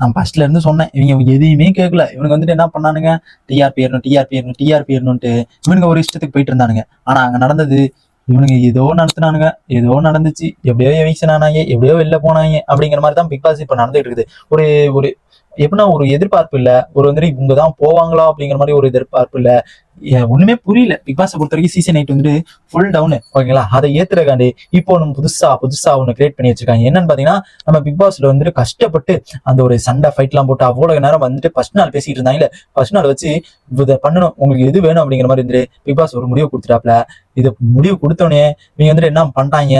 நான் ஃபர்ஸ்ட்ல இருந்து சொன்னேன். இவங்க எதையுமே கேட்கல இவனுக்கு வந்துட்டு என்ன பண்ணானுங்க? டிஆர்பி ஏறணும் டிஆர்பி ஏறணும் டிஆர்பி ஏறணும்ட்டு இவனுங்க ஒரு இஷ்டத்துக்கு போயிட்டு இருந்தானுங்க. ஆனா அங்க நடந்தது இவனுங்க ஏதோ நடத்தினானுங்க. ஏதோ நடந்துச்சு. எப்படியோ எவிக்ஷன் ஆனாங்க. எப்படியோ வெளில போனாங்க. அப்படிங்கிற மாதிரி தான் பிக் பாஸ் இப்போ நடந்துட்டு இருக்குது. ஒரு ஒரு எப்படின்னா ஒரு எதிர்பார்ப்பு இல்லை. ஒரு வந்துட்டு இவங்க தான் போவாங்களா அப்படிங்கிற மாதிரி ஒரு எதிர்பார்ப்பு இல்லை. ஒண்ணுமே புரியல. பிக் பாஸ் பொறுத்த வரைக்கும் சீசன் எயிட் வந்துட்டு ஃபுல் டவுன் ஓகேங்களா? அதை ஏத்துறக்காண்டி இப்போ ஒன்று புதுசா புதுசா ஒன்று கிரியேட் பண்ணி வச்சிருக்காங்க. என்னன்னு பாத்தீங்கன்னா நம்ம பிக் பாஸ்ல வந்துட்டு கஷ்டப்பட்டு அந்த ஒரு சண்டை ஃபைட்லாம் போட்டு அவ்வளவு நேரம் வந்துட்டு ஃபர்ஸ்ட் நாள் பேசிட்டு இருந்தாங்கல்ல. ஃபர்ஸ்ட் நாள் வச்சு இதை பண்ணணும். உங்களுக்கு எது வேணும் அப்படிங்கிற மாதிரி இருந்துட்டு பிக் பாஸ் ஒரு முடிவு கொடுத்துட்டாப்ல. இது முடிவு கொடுத்தோடனே நீங்க வந்துட்டு என்ன பண்ணிட்டாங்க?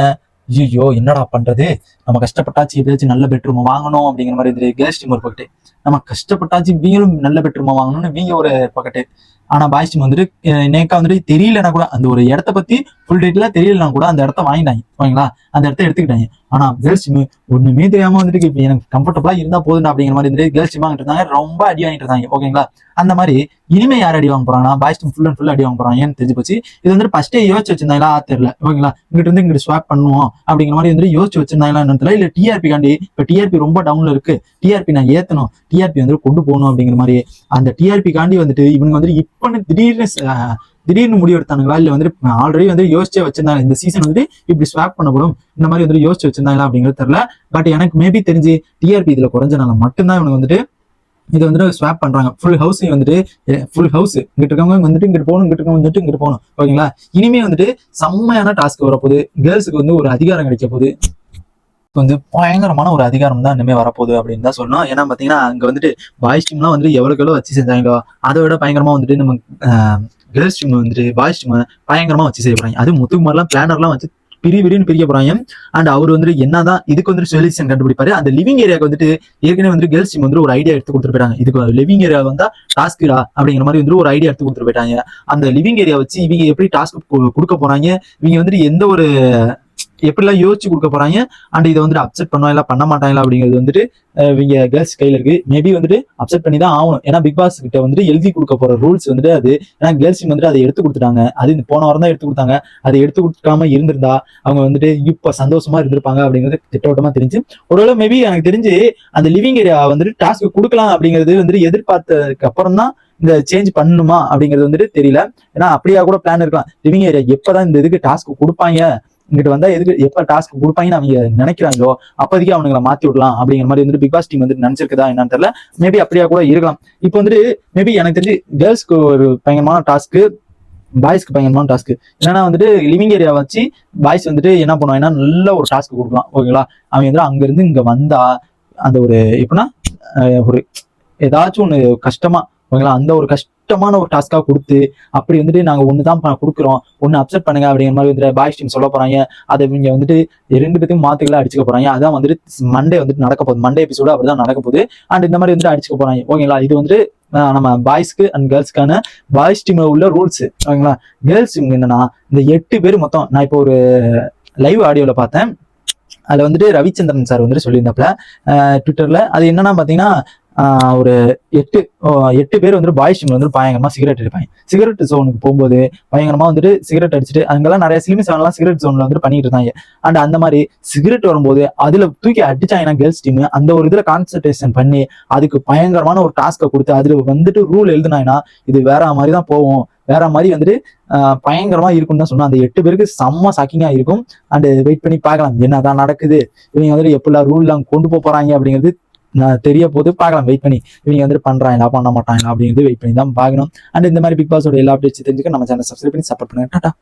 ஐயோ என்னடா பண்றது? நம்ம கஷ்டப்பட்டாச்சு எப்படியாச்சும் நல்ல பெட்ரூம் வாங்கணும் அப்படிங்கிற மாதிரி இருந்தது கேர்ள்ஸ் டீம் ஒரு பக்கெட்டு நம்ம கஷ்டப்பட்டாச்சு இவங்களும் நல்ல பெட்ரூமா வாங்கணும்னு வீங்க ஒரு பக்கெட்டு ஆனா பாய்ஸ் டீம் வந்துட்டு நேக்கா வந்துட்டு தெரியலனா கூட அந்த ஒரு இடத்த பத்தி ஃபுல் டீட்டெயிலா தெரியலனா கூட அந்த இடத்த வாங்கிட்டாங்க. ஓகேங்களா? அந்த இடத்த எடுத்துக்கிட்டாங்க. ஆனா கேர்ள்ஸ் டீம் ஒண்ணுமே தெரியாம வந்துட்டு இப்ப எனக்கு கம்ஃபர்டபுளா இருந்தா போதும் அப்படிங்கிற மாதிரி இருந்துட்டு கேர்ள்ஸ் டீம் வாங்கிட்டு இருந்தாங்க. ரொம்ப அடி வாங்கிட்டு இருந்தாங்க. ஓகேங்களா அந்த மாதிரி இனிமே யார் அடி வாங்க போறாங்கன்னா boys team full and full அடி வாங்க போறாங்க. ஏன்னு தெரிஞ்சு போச்சு. இது வந்துட்டு ஃபர்ஸ்டே யோசிச்சு வச்சிருந்தாங்களா? தெரியல. ஓகேங்களா இங்கிட்ட இருந்து இங்கிட்டு ஸ்வாப் பண்ணுவோம் அப்படிங்கிற மாதிரி வந்துட்டு யோசிச்சு வச்சிருந்தாங்களா தெரியல. இல்ல டிஆர்பி காண்டி இப்ப டிஆர்பி ரொம்ப டவுன்ல இருக்கு. டிஆர்பி நான் ஏத்தணும். டிஆர்பி வந்து கொண்டு போகணும் அப்படிங்கிற மாதிரி. அந்த டிஆர்பி காண்டி வந்துட்டு இவங்க வந்துட்டு இப்பன்னு திடீர்னு திடீர்னு முடிவு எடுத்தானுங்களா வந்துட்டு ஆல்ரெடி வந்து யோசிச்சே வச்சிருந்தாங்க. இந்த சீசன் வந்து இப்படி ஸ்வாப் பண்ணப்படும் இந்த மாதிரி வந்துட்டு யோசிச்சு வச்சிருந்தாங்களா அப்படிங்கிறது தெரியல. பட் எனக்கு மேபி தெரிஞ்சு டிஆர்பி இதுல குறைஞ்சனால மட்டும்தான் இவனுக்கு வந்துட்டு இது வந்துட்டு ஸ்வாப் பண்றாங்க. ஃபுல் ஹவுஸ் வந்துட்டு ஃபுல் ஹவுஸ் இங்கிட்டு இருக்கவங்க வந்துட்டு இங்கிட்டு போகணும் இங்கிட்டு இருக்கவங்க வந்துட்டு இங்கிட்டு போகணும். ஓகேங்களா? இனிமே வந்துட்டு செம்மையான டாஸ்க் வரப்போகுது. கேர்ள்ஸுக்கு வந்து ஒரு அதிகாரம் கிடைக்க போகுது வந்து பயங்கரமான ஒரு அதிகாரம் தான் இனிமே வரப்போகுது அப்படின்னு தான் சொல்லணும். ஏன்னா பாத்தீங்கன்னா அங்க வந்துட்டு பாய்ஸ் டீம்லாம் வந்துட்டு எவ்வளோக்கு எவ்வளோ வச்சு செஞ்சாங்களோ அதை விட பயங்கரமா வந்துட்டு நம்ம கேர்ள்ஸ் டீம் வந்துட்டு பாய்ஸ் டீம் பயங்கரமா வச்சு செய்ய போறாங்க. அது முத்துக்குமார்லாம் பிளானர்லாம் வச்சு பிரி பிரின்னு பிரிக்க போறாங்க. அண்ட் அவர் வந்துட்டு என்னதான் இதுக்கு வந்துட்டு சொல்யூஷன் கண்டுபிடிப்பாரு. அந்த லிவிங் ஏரியாவுக்கு வந்துட்டு ஏற்கனவே வந்து கேர்ள்ஸ் டீம் வந்து ஒரு ஐடியா எடுத்து கொடுத்துட்டு போயிட்டாங்க. இதுக்கு லிவிங் ஏரியா வந்தா டாஸ்க்குடா அப்படிங்கிற மாதிரி வந்துட்டு ஒரு ஐடியா எடுத்து கொடுத்துட்டு போயிட்டாங்க. அந்த லிவிங் ஏரியா வச்சு இவங்க எப்படி டாஸ்க் கொடுக்க போறாங்க? இவங்க வந்துட்டு எந்த ஒரு எப்படிலாம் யோசிச்சு கொடுக்க போறாங்க? அண்ட் இதை வந்துட்டு அப்செட் பண்ணுவாங்களா பண்ண மாட்டாங்களா அப்படிங்கிறது வந்துட்டு இவங்க கேர்ள்ஸ் கையில இருக்கு. மேபி வந்துட்டு அப்செட் பண்ணி தான் ஆகணும். ஏன்னா பிக் பாஸ் கிட்ட வந்துட்டு எழுதி கொடுக்க போற ரூல்ஸ் வந்துட்டு அது. ஏன்னா கேர்ள்ஸ் வந்துட்டு அதை எடுத்து கொடுத்துட்டாங்க. அது இந்த போன வாரம் தான் எடுத்து கொடுத்தாங்க. அதை எடுத்து கொடுக்காம இருந்திருந்தா அவங்க வந்துட்டு இப்ப சந்தோஷமா இருந்திருப்பாங்க அப்படிங்கிறது திட்டவட்டமா தெரிஞ்சு. ஒருவேளை மேபி எனக்கு தெரிஞ்சு அந்த லிவிங் ஏரியா வந்துட்டு டாஸ்க் கொடுக்கலாம் அப்படிங்கிறது வந்துட்டு எதிர்பார்த்ததுக்கு அப்புறம் தான் இந்த சேஞ்ச் பண்ணணுமா அப்படிங்கிறது வந்துட்டு தெரியல. ஏன்னா அப்படியா கூட பிளான் இருக்கலாம். லிவிங் ஏரியா எப்பதான் இந்த இதுக்கு டாஸ்க் கொடுப்பாங்க? இங்கிட்டு வந்தா எதுக்கு எப்ப டாஸ்க் கொடுப்பாங்கன்னு அவங்க நினைக்கிறாங்களோ அப்போதைக்கு அவனுங்களை மாத்தி விடலாம் அப்படிங்கிற மாதிரி வந்துட்டு பிக் பாஸ் டீம் வந்துட்டு நினைச்சிருக்குதா என்னன்னு தெரியல. மேபி அப்படியா கூட இருக்கலாம். இப்போ வந்துட்டு மேபி எனக்கு தெரிஞ்சு கேர்ள்ஸ்க்கு ஒரு பயங்கரமான டாஸ்க்கு பாய்ஸ்க்கு பயங்கரமான டாஸ்க் என்னன்னா வந்துட்டு லிவிங் ஏரியா வச்சு பாய்ஸ் வந்துட்டு என்ன பண்ணுவாங்கன்னா நல்ல ஒரு டாஸ்க் கொடுக்கலாம். ஓகேங்களா அவங்க வந்து அங்க இருந்து இங்க வந்தா அந்த ஒரு எப்படின்னா ஒரு ஏதாச்சும் ஒண்ணு கஷ்டமா ஓகேங்களா அந்த ஒரு கஷ்டமான ஒரு டாஸ்க்காக கொடுத்து அப்படி வந்துட்டு நாங்கள் ஒன்று தான் கொடுக்குறோம். ஒன்று அப்செட் பண்ணுங்க அப்படிங்கிற மாதிரி வந்துட்டு பாய்ஸ் டீம் சொல்ல போகிறாங்க அதை இவங்க வந்துட்டு ரெண்டு பேத்தையும் மாத்துக்களை அடிச்சுக்க போகிறாங்க அதான் வந்துட்டு மண்டே வந்துட்டு நடக்க போகுது. மண்டே எபிசோடு அப்படிதான் நடக்க போகுது. அண்ட் இந்த மாதிரி வந்துட்டு அடிச்சுக்க போகிறாங்க ஓகேங்களா இது வந்துட்டு நம்ம பாய்ஸ்க்கு அண்ட் கேர்ள்ஸ்க்கான பாய்ஸ் டீம்ல உள்ள ரூல்ஸ் ஓகேங்களா கேர்ள்ஸ் டீம் என்னன்னா இந்த எட்டு பேர் மொத்தம் நான் இப்போ ஒரு லைவ் ஆடியோல பார்த்தேன். அதில் வந்துட்டு ரவிச்சந்திரன் சார் வந்துட்டு சொல்லியிருந்தாப்புல. ட்விட்டர்ல அது என்னன்னா பார்த்தீங்கன்னா ஒரு எட்டு எட்டு பேர் வந்துட்டு பாய்ஸ் டீம்ல வந்து பயங்கரமா சிகரெட் அடிப்பாங்க. சிகரெட் சோனுக்கு போகும்போது பயங்கரமா வந்துட்டு சிகரெட் அடிச்சுட்டு அங்கெல்லாம் நிறைய சிலிமி செவன்லாம் சிகரெட் சோன்ல வந்துட்டு பண்ணிட்டு இருந்தாங்க. அண்ட் அந்த மாதிரி சிகரெட் வரும்போது அதுல தூக்கி அடிச்சாங்கன்னா கேர்ள்ஸ் டீம் அந்த ஒரு இதுல கான்சன்ட்ரேஷன் பண்ணி அதுக்கு பயங்கரமான ஒரு டாஸ்க்கை கொடுத்து அதுல வந்துட்டு ரூல் எழுதினாங்கன்னா இது வேற மாதிரி தான் போவோம் வேற மாதிரி வந்துட்டு பயங்கரமா இருக்கும்னு தான் சொன்னா அந்த எட்டு பேருக்கு செம்ம சாக்கிங்கா இருக்கும். அண்ட் வெயிட் பண்ணி பார்க்கலாம். என்னதான் நடக்குது? இவங்க வந்துட்டு எப்படிலாம் ரூல்லாம் கொண்டு போறாங்க அப்படிங்கிறது தெரிய போது பார்க்கலாம். வெயிட் பண்ணி. இவங்க வந்துட்டு பண்றாங்களா பண்ண மாட்டாங்களா அப்படிங்கிறது வெயிட் பண்ணி தான் பார்க்கணும். அண்ட் இந்த மாதிரி பிக் பாஸோட எல்லா அப்டேட்ஸ் தெரிஞ்சுக்க நம்ம சேனல் சப்ஸ்கிரைப் பண்ணி சப்போர்ட் பண்ணுங்க. டாட்டா